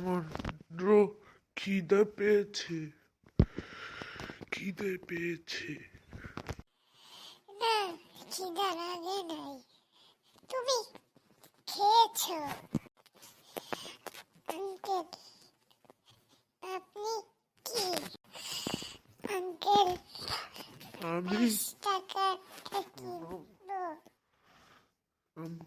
আমার খিদে পেয়েছে। খিদে পেয়েছে। না খিদা লাগে নাই। তুমি খেয়েছো। আঙ্কেল আপনি কি? আঙ্কেল আমি কিনবো। আম-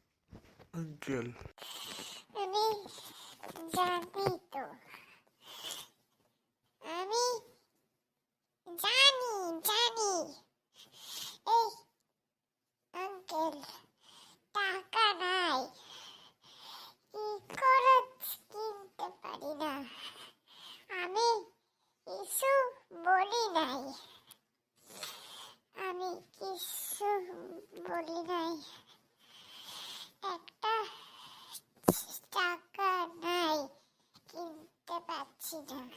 আঙ্কেল আমি জানি তো আমি জানি জানি এই আঙ্কেল 这张